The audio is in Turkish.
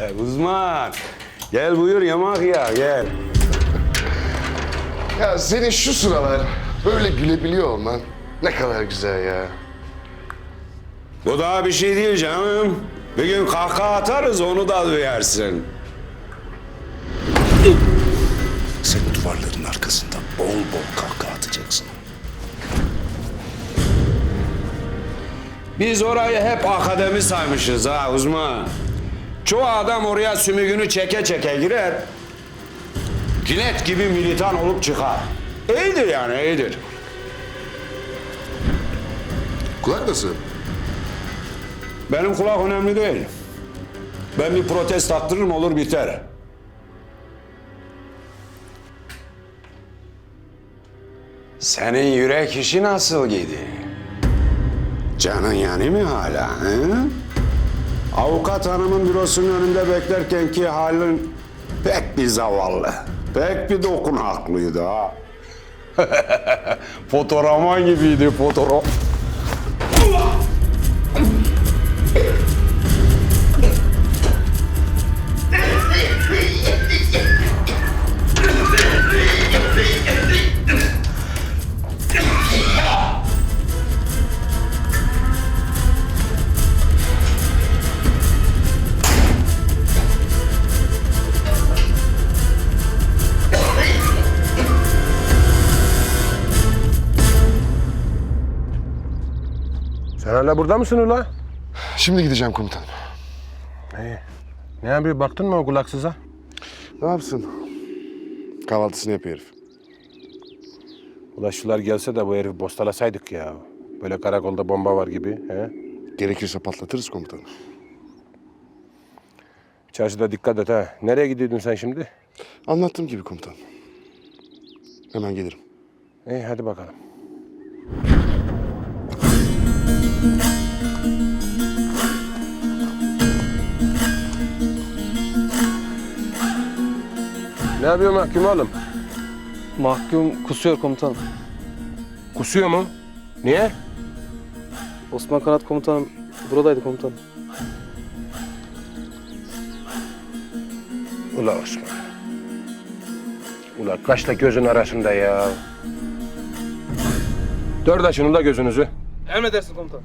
Eh, uzman. Gel buyur yamak ya gel. Ya senin şu sıralar böyle gülebiliyor olman ne kadar güzel ya. Bu daha bir şey değil canım. Bir gün kahkaha atarız onu da duyarsın. Sen duvarların arkasında bol bol kahkaha atacaksın. Biz orayı hep akademi saymışız ha uzman. Çoğu adam oraya sümüğünü çeke çeke girer. Kinet gibi militan olup çıkar. İyidir yani iyidir. Kulak nasıl? Benim kulak önemli değil. Ben bir protest attırırım olur biter. Senin yürek işi nasıl gidiyor? Canın yani mi hala? He? Avukat hanımın bürosunun önünde beklerken ki halin pek bir zavallı. Pek bir dokunaklıydı ha. Fotoğraman gibiydi fotoğraf. Sen hala burada mısın ula? Şimdi gideceğim komutanım. Ne yapıyor baktın mı o kulaksıza? Ne yapsın? Kahvaltısını yapıyor herif. Ula şular gelse de bu herifi bostalasaydık ya. Böyle karakolda bomba var gibi. He? Gerekirse patlatırız komutanım. Çarşıda dikkat et ha. Nereye gidiyordun sen şimdi? Anlattığım gibi komutanım. Hemen gelirim. İyi hadi bakalım. Ne yapıyor mahkum oğlum? Mahkum kusuyor komutanım. Kusuyor mu? Niye? Osman Kanat komutanım buradaydı komutanım. Ula Osman. Ula kaşla gözün arasında ya. Dört açın ula gözünüzü. Emredersin komutanım.